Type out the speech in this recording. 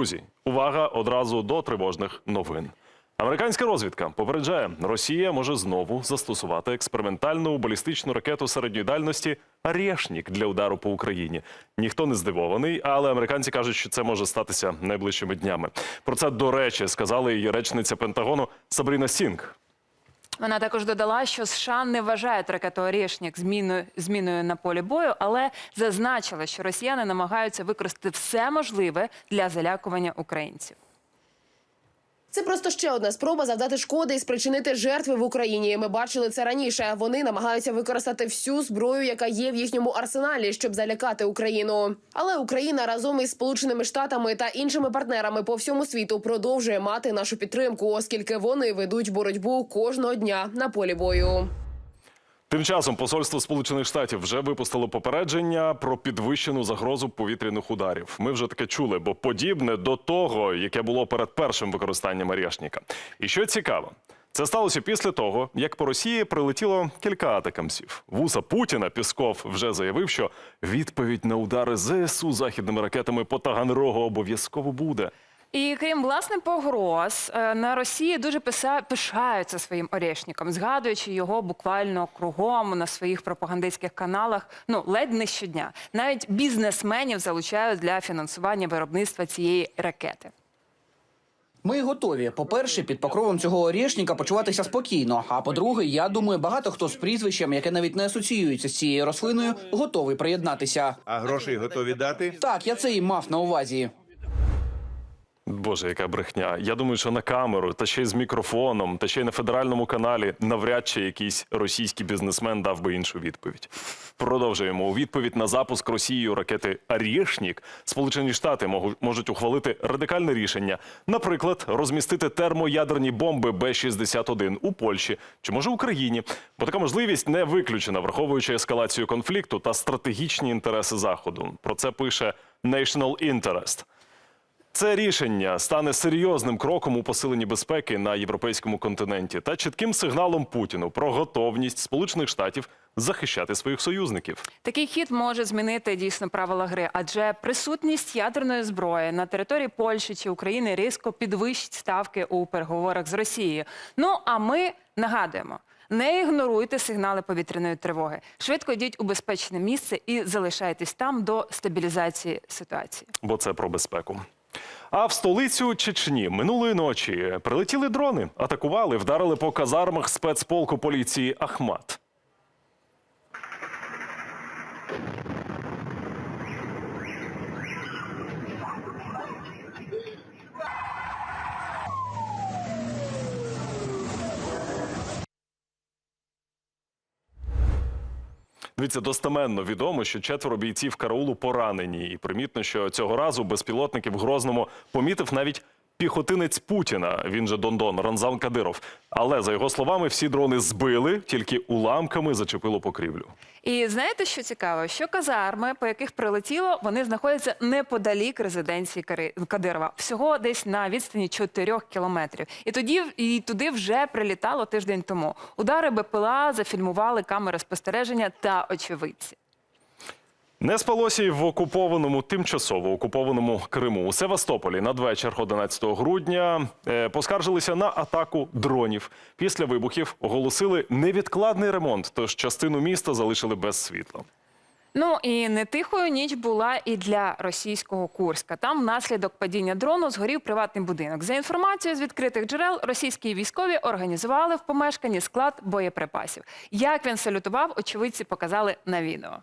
Друзі, увага одразу до тривожних новин. Американська розвідка попереджає, Росія може знову застосувати експериментальну балістичну ракету середньої дальності «Арєшнік» для удару по Україні. Ніхто не здивований, але американці кажуть, що це може статися найближчими днями. Про це, до речі, сказала її речниця Пентагону Сабріна Сінг. Вона також додала, що США не вважають ракету зміною, зміною на полі бою, але зазначила, що росіяни намагаються використати все можливе для залякування українців. Це просто ще одна спроба завдати шкоди і спричинити жертви в Україні. Ми бачили це раніше. Вони намагаються використати всю зброю, яка є в їхньому арсеналі, щоб залякати Україну. Але Україна разом із Сполученими Штатами та іншими партнерами по всьому світу продовжує мати нашу підтримку, оскільки вони ведуть боротьбу кожного дня на полі бою. Тим часом посольство Сполучених Штатів вже випустило попередження про підвищену загрозу повітряних ударів. Ми вже таке чули, бо подібне до того, яке було перед першим використанням Арєшніка. І що цікаво, це сталося після того, як по Росії прилетіло кілька атакамсів. Вуса Путіна Пісков вже заявив, що відповідь на удари ЗСУ західними ракетами по Таганрогу обов'язково буде. І крім власне погроз, е, на Росії дуже пишаються своїм Орєшніком, згадуючи його буквально кругом на своїх пропагандистських каналах. Ну ледь не щодня. Навіть бізнесменів залучають для фінансування виробництва цієї ракети. Ми готові. По-перше, під покровом цього орішника почуватися спокійно. А по-друге, я думаю, багато хто з прізвищем, яке навіть не асоціюється з цією рослиною, готовий приєднатися. А грошей готові дати? Так, я це і мав на увазі. Боже, яка брехня. Я думаю, що на камеру, та ще й з мікрофоном, та ще й на федеральному каналі навряд чи якийсь російський бізнесмен дав би іншу відповідь. Продовжуємо. У відповідь на запуск Росією ракети «Арєшнік» Сполучені Штати можу- можуть ухвалити радикальне рішення. Наприклад, розмістити термоядерні бомби Б-61 у Польщі чи може Україні. Бо така можливість не виключена, враховуючи ескалацію конфлікту та стратегічні інтереси Заходу. Про це пише National Interest. Це рішення стане серйозним кроком у посиленні безпеки на європейському континенті та чітким сигналом Путіну про готовність Сполучених Штатів захищати своїх союзників. Такий хід може змінити дійсно правила гри, адже присутність ядерної зброї на території Польщі чи України різко підвищить ставки у переговорах з Росією. Ну а ми нагадуємо. Не ігноруйте сигнали повітряної тривоги. Швидко йдіть у безпечне місце і залишайтесь там до стабілізації ситуації. бо це про безпеку. А в столицю Чечні минулої ночі прилетіли дрони, атакували, вдарили по казармах спецполку поліції Ахмат. Дивіться, достеменно відомо, що четверо бійців караулу поранені, і примітно, що цього разу безпілотники в Грозному помітив навіть піхотинець Путіна. Він же Дондон Ранзан Кадиров. Але за його словами, всі дрони збили, тільки уламками зачепило покрівлю. І знаєте, що цікаво? Що казарми, по яких прилетіло, вони знаходяться неподалік резиденції Кадирова, всього десь на відстані 4 кілометрів. І тоді і туди вже прилітало тиждень тому. Удари БПЛА зафільмували камери спостереження та очевидці. Не спалося й в окупованому, тимчасово окупованому Криму. У Севастополі надвечір 11 грудня е, поскаржилися на атаку дронів. Після вибухів оголосили невідкладний ремонт, тож частину міста залишили без світла. Ну і не тихою ніч була і для російського Курська. Там внаслідок падіння дрону згорів приватний будинок. За інформацією з відкритих джерел, російські військові організували в помешканні склад боєприпасів. Як він салютував, очевидці показали на відео.